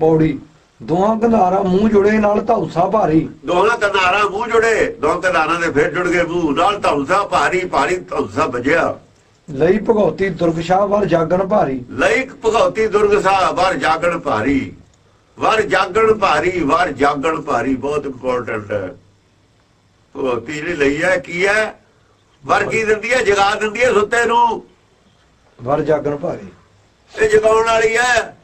ਪੌੜੀ। ਦੋਹਾਂ ਕੰਧਾਰਾ ਮੂੰਹ ਜੁੜੇ ਨਾਲ ਧੌਸਾ ਭਾਰੀ। ਦੋਹਾਂ ਕਨਾਰਾਂ ਮੂੰਹ ਜੁੜੇ ਦੋ ਕਨਾਰਾਂ ਦੇ ਫਿਰ ਜੁੜ ਗਏ ਮੂੰਹ। ਨਾਲ ਧੌਂਸਾ ਭਾਰੀ ਭਾਰੀ ਧੌਂਸਾ ਵੱਜਿਆ। ਲਈ ਭਗਉਤੀ ਦੁਰਗਸ਼ਾਹ ਵੱਲ ਜਾਗਣ ਭਾਰੀ। ਲਈ ਭਗਉਤੀ ਦੁਰਗ ਸਾਹਿਬ ਵਰ ਜਾਗਣ ਭਾਰੀ। ਵਰ ਜਾਗਣ ਭਾਰੀ ਵਰ ਜਾਗਣ ਭਾਰੀ ਬਹੁਤ ਇੰਪੋਰਟੈਂਟ ਹੈ। ਭਗਉਤੀ ਜਿਹੜੀ ਲਈ ਹੈ ਕੀ ਹੈ? ਵਰ ਕੀ ਦਿੰਦੀ ਹੈ? ਜਗਾ ਦਿੰਦੀ ਹੈ ਸੁੱਤੇ ਨੂੰ। ਵਰ ਜਾਗਣ ਭਾਰੀ। ਇਹ ਜਗਾਉਣ ਵਾਲੀ ਹੈ।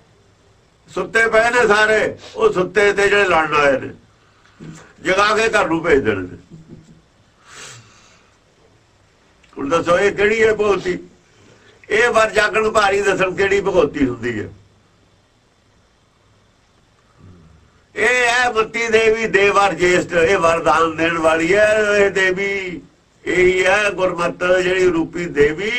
ਸੁੱਤੇ ਪਏ ਨੇ ਸਾਰੇ, ਉਹ ਸੁੱਤੇ ਤੇ ਜਿਹੜੇ ਲੜਨ ਆਏ ਨੇ। ਜਗਾ ਕੇ ਘਰ ਨੂੰ ਭੇਜ ਦੇਣ ਹੁਣ ਦੱਸੋ, ਇਹ ਕਿਹੜੀ ਹੈ ਭਗਉਤੀ ਇਹ ਵਰ ਜਾਗਣ ਭਾਰੀ ਦੱਸਣ ਕਿਹੜੀ ਭਗਉਤੀ ਹੁੰਦੀ ਹੈ? ਇਹ ਹੈ ਮੱਤੀ ਦੇਵੀ ਦੇਵਰ ਜੇਸ਼ਟ ਇਹ ਵਰਦਾਨ ਦੇਣ ਵਾਲੀ ਹੈ, ਇਹ ਦੇਵੀ, ਇਹੀ ਹੈ ਗੁਰਮਤ ਜਿਹੜੀ ਰੂਪੀ ਦੇਵੀ।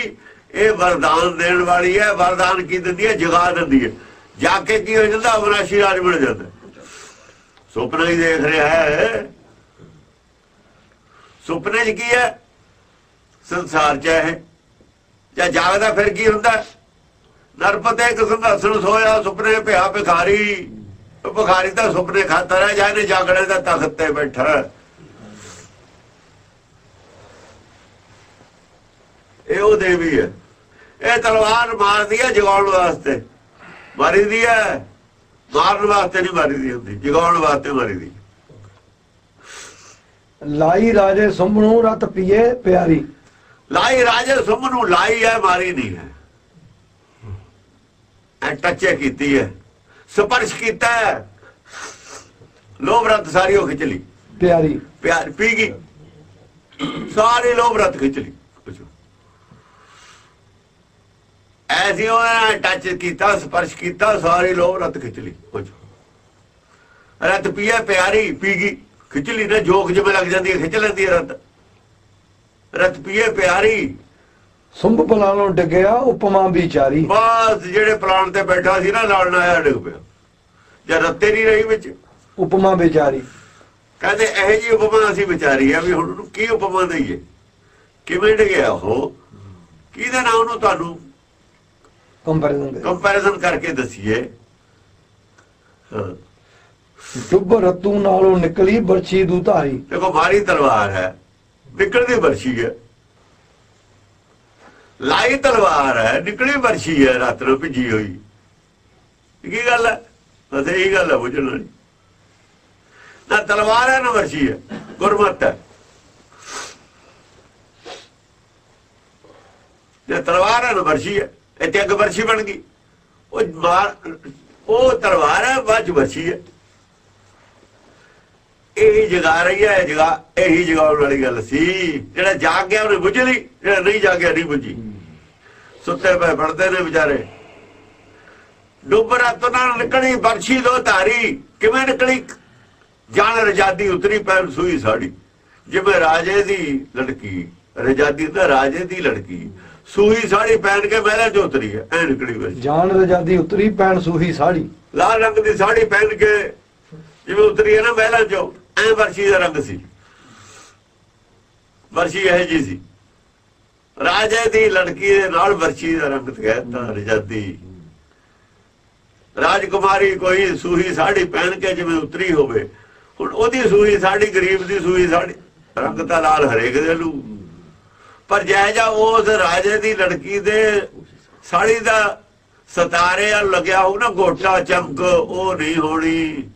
ਇਹ ਵਰਦਾਨ ਦੇਣ ਵਾਲੀ ਹੈ ਵਰਦਾਨ ਕੀ ਦਿੰਦੀ ਹੈ? ਜਗਾ ਦਿੰਦੀ ਹੈ। ਜਾ ਕੇ ਕੀ ਹੋ ਜਾਂਦਾ ਅਵਨਾਸ਼ੀ ਰਾਜ ਬਣ ਜਾਂਦਾ। ਸੁਪਨਾ ਹੀ ਦੇਖ ਰਿਹਾ ਹੈ। ਸੁਪਨੇ 'ਚ ਕੀ ਹੈ? ਸੰਸਾਰ 'ਚ ਹੈ। ਜਾਂ ਜਾਗਦਾ ਫਿਰ ਕੀ ਹੁੰਦਾ? ਨਰਪਤੇ ਇੱਕ ਸੰਘਰਸ਼ਣ ਸੋਇਆ, ਸੁਪਨੇ ਭਿਆ ਭਿਖਾਰੀ। ਭਿਖਾਰੀ ਤਾਂ ਸੁਪਨੇ ਖਾਤਰ ਹੈ, ਜਾਂ ਜਾਣੇ ਜਾਗੜੇ ਦਾ ਤਖਤ ਤੇ ਬੈਠਾ। ਇਹ ਉਹ ਦੇਵੀ ਹੈ। ਇਹ ਤਲਵਾਰ ਮਾਰਦੀ ਹੈ ਜਗਾਉਣ ਵਾਸਤੇ। ਮਾਰੀ ਦੀ ਹੈ ਮਾਰਨ ਵਾਸਤੇ ਨਹੀਂ ਮਾਰੀ ਦੀ ਹੁੰਦੀ ਜਗਾਉਣ ਵਾਸਤੇ ਮਾਰੀ ਦੀ। ਲਾਈ ਰਾਜੇ ਸੁੰਭਣੂ ਰਤ ਪੀਏ ਪਿਆਰੀ। ਲਾਈ ਰਾਜੇ ਸੁਮ ਨੂੰ ਲਾਈ ਹੈ ਮਾਰੀ ਨਹੀਂ ਹੈ। ਐ ਟੱਚੇ ਕੀਤੀ ਹੈ ਸਪਰਸ਼ ਕੀਤਾ ਹੈ। ਲੋਭ ਰਤ ਸਾਰੀ ਉਹ ਖਿੱਚ ਲਈ। ਪਿਆਰੀ। ਪਿਆਰ ਪੀ ਗਈ। ਸਾਰੀ ਲੋਭ ਰਤ ਖਿੱਚ ਲਈ। ਪੁੱਛੋ। ਐਸੀ ਉਹਨੇ ਟੱਚ ਕੀਤਾ ਸਪਰਸ਼ ਕੀਤਾ ਸਾਰੀ ਲੋਭ ਰਤ ਖਿੱਚ ਲਈ। ਪੁੱਛੋ। ਰਤ ਪੀਏ ਪਿਆਰੀ ਪੀ ਗਈ ਖਿੱਚ ਲਈ ਨਾ ਜੋਗ ਜਿਵੇਂ ਲੱਗ ਜਾਂਦੀ ਹੈ ਖਿੱਚ ਲੈਂਦੀ ਹੈ ਰਤ। ਰਤ ਪੀਏ ਪਿਆਰੀ। ਸੁੰਭ ਪਲਾਲੋਂ ਡਿੱਗਿਆ ਉਪਮਾ ਵਿਚਾਰੀ। ਬਸ ਜਿਹੜੇ ਪਲਾਨ ਤੇ ਬੈਠਾ ਸੀ ਨਾ ਲੜਨ ਆਇਆ ਡਿੱਗ ਪਿਆ। ਜਦ ਰੱਤੇ ਨਹੀਂ ਰਹੀ ਵਿੱਚ। ਉਪਮਾ ਵਿਚਾਰੀ। ਕਹਿੰਦੇ ਇਹ ਜੀ ਉਪਮਾ ਅਸੀਂ ਵਿਚਾਰੀ ਆ ਵੀ ਹੁਣ ਉਹਨੂੰ ਕੀ ਉਪਮਾ ਦਈਏ? ਕਿਵੇਂ ਡਿੱਗਿਆ ਉਹ? ਕਿਹਦੇ ਨਾਲ ਉਹਨੂੰ ਤੁਹਾਨੂੰ ਕੰਪੈਰੀਜ਼ਨ ਕੰਪੈਰੀਜ਼ਨ ਕਰਕੇ ਦਸੀਏ। ਡੁੱਬ ਰਤੂ ਨਾਲੋਂ ਨਿਕਲੀ ਬਰਛੀ ਦੂ ਧਾਰੀ। ਦੇਖੋ ਮਾਰੀ ਤਲਵਾਰ ਹੈ। ਨਿਕਲਦੀ ਵਰਸ਼ੀ ਹੈ। ਲਾਈ ਤਲਵਾਰ ਹੈ। ਨਿਕਲੀ ਵਰਸ਼ੀ ਹੈ। ਰਾਤ ਨੂੰ ਭਿੱਜੀ ਹੋਈ। ਕੀ ਗੱਲ ਹੈ? ਬਸ ਇਹੀ ਗੱਲ ਹੈ ਬੁਝਣ ਵਾਲੀ। ਨਾ ਤਲਵਾਰ ਹੈ ਨਾ ਵਰਸ਼ੀ ਹੈ। ਗੁਰਮਤ ਹੈ। ਜੇ ਤਲਵਾਰ ਹੈ ਨਾ ਵਰਸ਼ੀ ਹੈ। ਇੱਥੇ ਅੱਗ ਵਰਸ਼ੀ ਬਣ ਗਈ। ਉਹ ਮਾਰ ਉਹ ਤਲਵਾਰ ਹੈ ਬਾਅਦ ਵਰਸ਼ੀ ਹੈ। ਇਹ ਜਗਾ ਰਹੀ ਹੈ ਜਗਾ, ਇਹੀ ਜਗਾਉਣ ਵਾਲੀ ਗੱਲ ਸੀ। ਜਿਹੜਾ ਜਾਗ ਗਿਆ, ਉਹਨੇ ਬੁੱਝ ਲਈ, ਜਿਹੜਾ ਨਹੀਂ ਜਾਗਿਆ, ਨਹੀਂ ਬੁੱਝੀ। ਸੁੱਤੇ ਪਏ ਫੜਦੇ ਨੇ ਵਿਚਾਰੇ। ਡੁੱਬ ਰਾਤ ਨਾਲ ਨਿਕਲੀ ਬਰਸੀ ਦੋ ਧਾਰੀ। ਕਿਵੇਂ ਨਿਕਲੀ? ਜਾਣ ਰਜਾਦੀ ਉਤਰੀ ਪੈਰ ਸੂਈ ਸਾੜੀ। ਜਿਵੇਂ ਰਾਜੇ ਦੀ ਲੜਕੀ, ਰਜਾਦੀ ਤਾਂ ਰਾਜੇ ਦੀ ਲੜਕੀ। ਸੂਈ ਸਾੜੀ ਪਹਿਨ ਕੇ ਮਹਿਲਾਂ ਚ ਉਤਰੀ ਹੈ ਐ ਨਿਕਲੀ ਬਰਛੀ ਜਾਨ ਰਜਾਦੀ ਉਤਰੀ ਪੈਣ ਸੂਹੀ ਸਾੜੀ। ਲਾਲ ਰੰਗ ਦੀ ਸਾੜੀ ਪਹਿਨ ਕੇ ਜਿਵੇਂ ਉਤਰੀ ਹੈ ਨਾ ਮਹਿਲਾਂ ਚੋਂ ਐ ਵਰਸ਼ੀ ਦਾ ਰੰਗ ਸੀ। ਵਰਸ਼ੀ ਇਹ ਜੀ ਸੀ। ਰਾਜੇ ਦੀ ਲੜਕੀ ਦੇ ਨਾਲ ਵਰਸ਼ੀ ਦਾ ਰੰਗ ਤਗੈਤਾ ਰਜਾਦੀ। ਰਾਜਕੁਮਾਰੀ ਕੋਈ ਸੂਹੀ ਸਾੜੀ ਪਹਿਨ ਕੇ ਜਿਵੇਂ ਉਤਰੀ ਹੋਵੇ। ਹੁਣ ਉਹਦੀ ਸੂਹੀ ਸਾੜੀ ਗਰੀਬ ਦੀ ਸੂਹੀ ਸਾੜੀ ਰੰਗ ਤਾਂ ਲਾਲ ਹਰੇਕ ਦੇ ਲੂ। ਪਰ ਜੈ ਉਸ ਰਾਜੇ ਦੀ ਲੜਕੀ ਦੇ ਸਾੜੀ ਦਾ ਸਤਾਰੇ ਆ, ਲੱਗਿਆ ਹੋਊ ਨਾ ਗੋਟਾ ਚਮਕ, ਉਹ ਨਹੀਂ ਹੋਣੀ।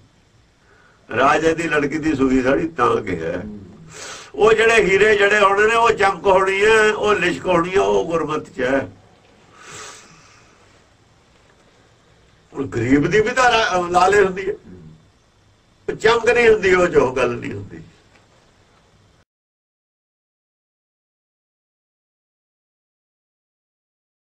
ਰਾਜੇ ਦੀ ਲੜਕੀ ਦੀ ਸੂਈ ਸਾੜੀ ਤਾਂ ਕਿਹਾ ਉਹ ਜਿਹੜੇ ਹੀਰੇ ਜਿਹੜੇ ਹੋਣੇ ਨੇ, ਉਹ ਚਮਕ ਹੋਣੀ ਹੈ, ਉਹ ਲਿਸ਼ਕ ਹੋਣੀ ਹੈ, ਉਹ ਗੁਰਮਤ ਚ ਹੈ। ਉਹ ਗਰੀਬ ਦੀ ਵੀ ਤਾਂ ਰਾ- ਲਾਲੇ ਹੁੰਦੀ ਹੈ। ਉਹ ਚਮਕ ਨਹੀਂ ਹੁੰਦੀ, ਉਹ ਜੋ ਗੱਲ ਨਹੀਂ ਹੁੰਦੀ।